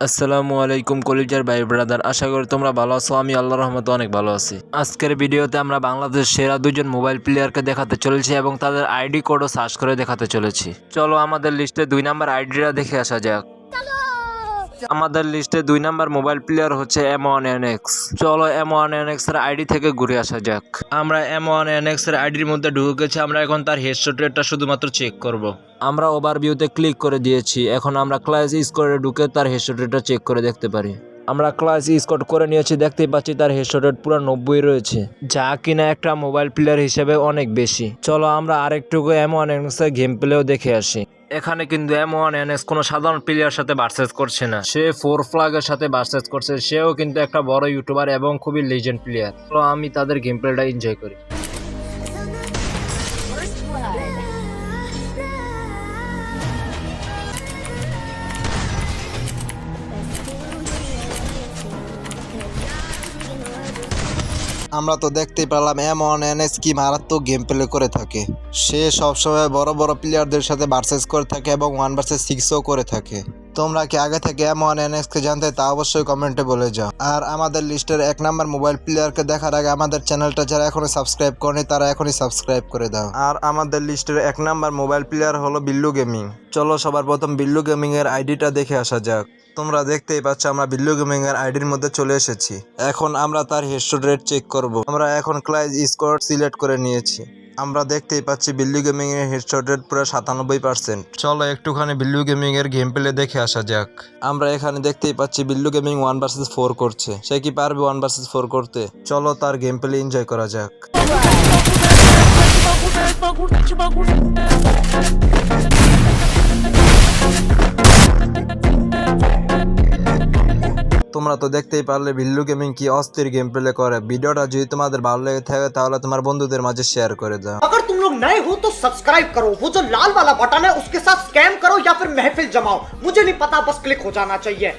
আসসালামু আলাইকুম কলিজার ভাই ব্রাদার, আশা করি তোমরা ভালো আছো, আমি আল্লাহ রহমতে অনেক ভালো আছি। আজকের ভিডিওতে আমরা বাংলাদেশ সেরা দুজন মোবাইল প্লেয়ারকে দেখাতে চলেছি এবং তাদের আইডি কোডও সার্চ করে দেখাতে চলেছি। চলো আমাদের লিস্টে দুই নাম্বার আইডিটা দেখে আসা যাক। আমাদের লিস্টে দুই নাম্বার মোবাইল প্লেয়ার হচ্ছে এম ওয়ান এন এক্স। চলো এম ওয়ান এন এক্সের আইডি থেকে ঘুরে আসা যাক। আমরা এম ওয়ান এন এক্সের আইডির মধ্যে ঢুকে গেছি, আমরা এখন তার হেডশট রেটটা শুধুমাত্র চেক করব। আমরা ওভারভিউতে ক্লিক করে দিয়েছি, এখন আমরা ক্লাস স্কোরে ঢুকে তার হেডশট রেটটা চেক করে দেখতে পারি। আমরা ক্লাস স্কট করে নিয়েছি, দেখতেই পাচ্ছি তার হেডশট রেট পুরো নব্বই রয়েছে। যা কিনা একটা মোবাইল প্লেয়ার হিসেবে অনেক বেশি। চলো আমরা আরেকটুকু এম ওয়ান এন এক্সের গেম প্লেও দেখে আসি। এখানে কিন্তু এম ওয়ান এনএস কোনো সাধারণ প্লেয়ার সাথে ভার্সেস করছে না। সে ফোর ফ্লাগের সাথে ভার্সেস করছে। সেও কিন্তু একটা বড় ইউটিউবার এবং খুবই লেজেন্ড প্লেয়ার তো আমি তাদের গেম প্লেটা এনজয় করি। আমরা তো দেখতেই পেলাম এমন এনএস কি মারাত্মক গেম প্লে করে থাকে। সে সবসময় বড় বড় প্লেয়ারদের সাথে ভার্সেস করে থাকে এবং ওয়ান ভার্সেস সিক্সও করে থাকে। তোমরা কি আগে থেকে এম ওয়ান এনএক্স কে জানতে তা অবশ্যই কমেন্টে বলে যাও। আর আমাদের লিস্টের এক নাম্বার মোবাইল প্লেয়ারকে দেখার আগে আমাদের চ্যানেলটা যারা এখনও সাবস্ক্রাইব করেনি, তারা এখনই সাবস্ক্রাইব করে দাও। আর আমাদের লিস্টের এক নাম্বার মোবাইল প্লেয়ার হলো বিল্লু গেমিং চলো সবার প্রথম বিল্লু গেমিং এর আইডিটা দেখে আসা যাক। তোমরা দেখতেই পাচ্ছ, আমরা বিল্লু গেমিং এর আইডির মধ্যে চলে এসেছি। এখন আমরা তার হেডশট রেট চেক করব। আমরা এখন ক্লাস স্কোর সিলেক্ট করে নিয়েছি। আমরা দেখতেই পাচ্ছি বিল্লু গেমিং এর হেডশট রেট পুরো সাতানব্বই পার্সেন্ট চলো একটুখানি বিল্লু গেমিং এর গেম প্লে দেখে আসা যাক। আমরা এখানে দেখতেই পাচ্ছি Billu gaming one versus four করছে। সে কি পারবে ওয়ান ভার্সেস ফোর করতে? চলো তার গেম প্লে এনজয় করা যাক। তোমরা তো দেখতেই পারলে বিল্লু গেমিং কি অস্থির গেম প্লে করে ভিডিওটা যদি তোমাদের ভালো লেগে থাকে তাহলে তোমার বন্ধুদের মাঝে শেয়ার করে দাও अगर तुम लोग नए हो तो सब्सक्राइब करो वो जो लाल वाला बटन है उसके साथ स्कैम करो या फिर महफिल जमाओ मुझे नहीं पता बस क्लिक हो जाना चाहिए